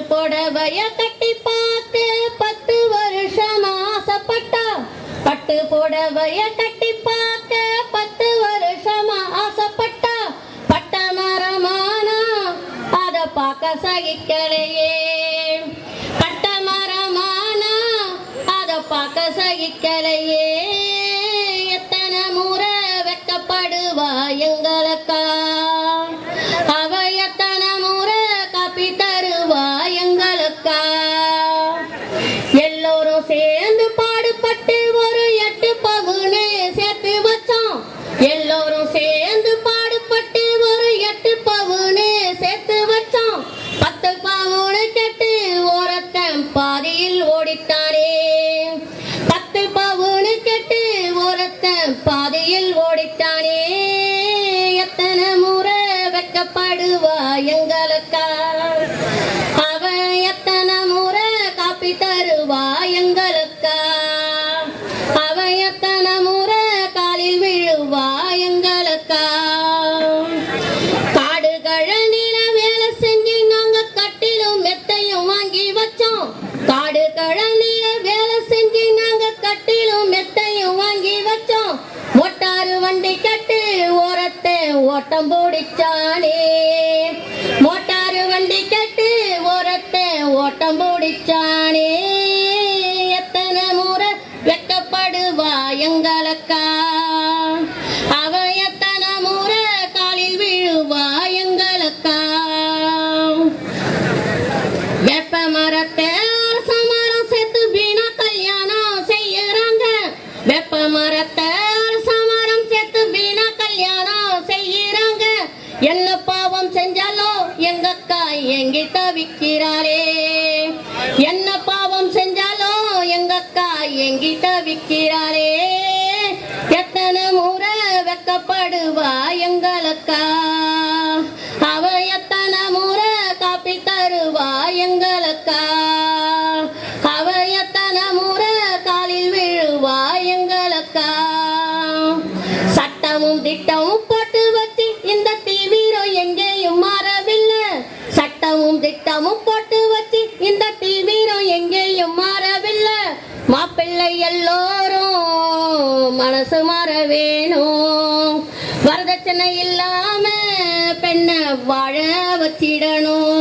புடவைய கட்டி பார்த்து பத்து வருஷம் ஆசைப்பட்டா. பட்டு புடவைய கட்டி பார்க்க பத்து வருஷம் ஆசைப்பட்டா. பட்ட மரமானா அத பார்க்க சகிக்கலையே. பட்ட மரமானா அத பார்க்க சகிக்கலையே. பாதியில் ஓடிட்டானே. எத்தனை முறை வெக்கப்படுவா எங்களுக்கா? அவ எத்தனை முறை காப்பி தருவா எங்களுக்கா? அவ எத்தனை முறை காலில் விழுவா எங்களுக்கா? காடு கழனில வேலை செஞ்சு நாங்க கட்டிலும் மெத்தையும் வாங்கி வச்சோம். காடுகள ஓட்டம் பிடிச்சானே? மோட்டாரு வண்டி கட்டு ஓரத்தை ஓட்டம் பிடிச்சானே? எத்தனை முறை வெக்கப்படுவா எங்களுக்கா? எத்தனை முறை காலில் விழுவா எங்களுக்கா? வேப்ப மரத்தை சமரம் செத்து வீணா கல்யாணம் செய்யறாங்க. வெப்ப மரத்தை என்ன பாவம் செஞ்சாலோ எங்க அக்கா எங்கி தவிக்கிறாரே என்ன பாவம் செஞ்சாலோ எங்க அக்கா எங்கி தவிக்கிறாரே எத்தனை முறை வெக்கப்படுவா எங்களுக்கா? திட்டமும் போட்டு வச்சு இந்த தீவிரம் எங்கேயும் மாறவில்லை. மாப்பிள்ளை எல்லோரும் மனசு மாற வேணும். வரதட்சணை இல்லாம பெண்ணை வாழ வச்சிடணும்.